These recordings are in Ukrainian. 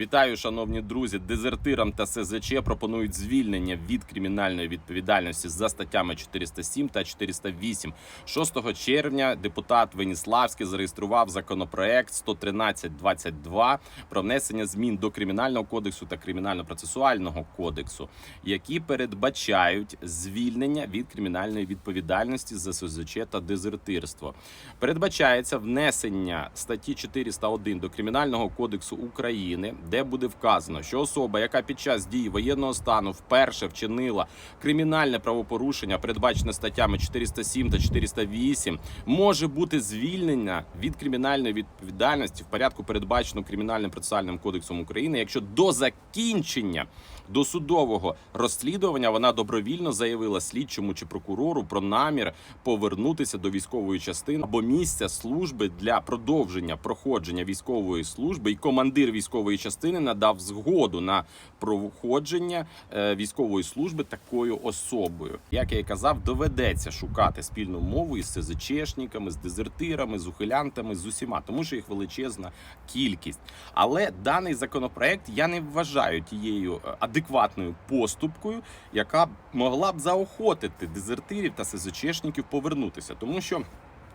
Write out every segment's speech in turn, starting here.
Вітаю, шановні друзі. Дезертирам та СЗЧ пропонують звільнення від кримінальної відповідальності за статтями 407 та 408. 6 червня депутат Веніславський зареєстрував законопроект 113.22 про внесення змін до кримінального кодексу та кримінально-процесуального кодексу, які передбачають звільнення від кримінальної відповідальності за СЗЧ та дезертирство. Передбачається внесення статті 401 до кримінального кодексу України, де буде вказано, що особа, яка під час дії воєнного стану вперше вчинила кримінальне правопорушення, передбачене статтями 407 та 408, може бути звільнена від кримінальної відповідальності в порядку, передбаченому кримінальним процесуальним кодексом України, якщо до закінчення досудового розслідування вона добровільно заявила слідчому чи прокурору про намір повернутися до військової частини або місця служби для продовження проходження військової служби, і командир військової частини надав згоду на проходження е, військової служби такою особою. Як я і казав, доведеться шукати спільну мову із СЗЧшниками, з дезертирами, з ухилянтами, з усіма, тому що їх величезна кількість. Але даний законопроект я не вважаю тією е, адекватною поступкою, яка могла б заохотити дезертирів та СЗЧшників повернутися, тому що.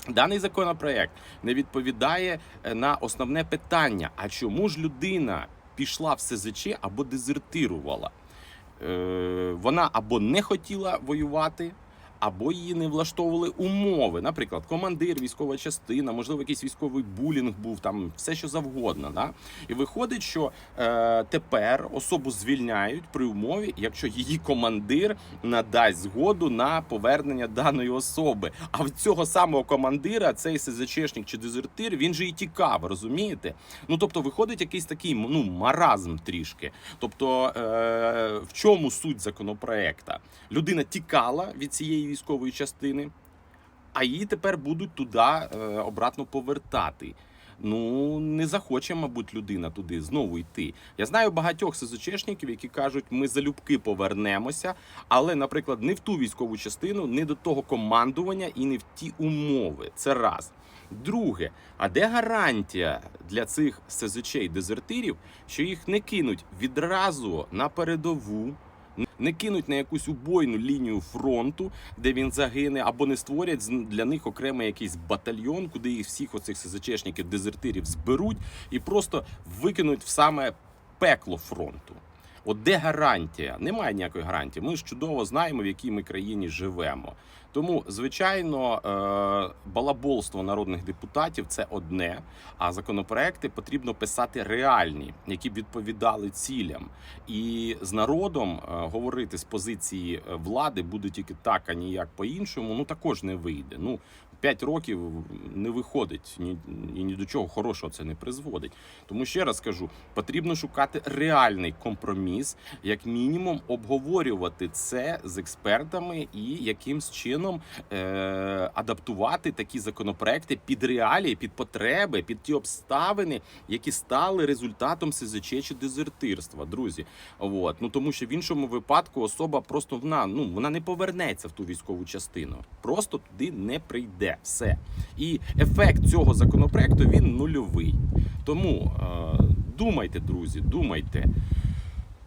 Даний законопроект не відповідає е, на основне питання: а чому ж людина пішла в СЗЧ або дезертирувала? Е, вона або не хотіла воювати, або її не влаштовували умови. Наприклад, командир, військова частина, можливо, якийсь військовий булінг був, там все що завгодно. Да? І виходить, що е, тепер особу звільняють при умові, якщо її командир надасть згоду на повернення даної особи. А в цього самого командира, цей СЗЧшник чи дезертир, він же і тікав, розумієте? Ну тобто, виходить якийсь такий ну маразм трішки. Тобто, е, в чому суть законопроекта? Людина тікала від цієї військової частини, а її тепер будуть туди е, обратно повертати. Ну не захоче, мабуть, людина туди знову йти. Я знаю багатьох СЗЧшників, які кажуть, ми залюбки повернемося, але, наприклад, не в ту військову частину, не до того командування і не в ті умови. Це раз. Друге, а де гарантія для цих СЗЧ-дезертирів, що їх не кинуть відразу на передову? Не кинуть на якусь убойну лінію фронту, де він загине, або не створять для них окремий якийсь батальйон, куди їх всіх оцих СЗЧшників, дезертирів зберуть і просто викинуть в саме пекло фронту. От де гарантія? Немає ніякої гарантії. Ми ж чудово знаємо, в якій ми країні живемо. Тому, звичайно, е, балаболство народних депутатів це одне. А законопроекти потрібно писати реальні, які б відповідали цілям. І з народом е, говорити з позиції е, влади буде тільки так, а ніяк по-іншому. Ну також не вийде. Ну п'ять років не виходить ні і ні до чого хорошого це не призводить. Тому ще раз кажу, потрібно шукати реальний компроміс, як мінімум, обговорювати це з експертами і якимсь чином е- адаптувати такі законопроекти під реалії, під потреби, під ті обставини, які стали результатом СЗЧ чи дезертирства, друзі. От. Ну тому що в іншому випадку особа просто вона ну вона не повернеться в ту військову частину, просто туди не прийде. Все. І ефект цього законопроекту він нульовий. Тому е, думайте, друзі, думайте.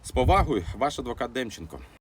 З повагою, ваш адвокат Демченко.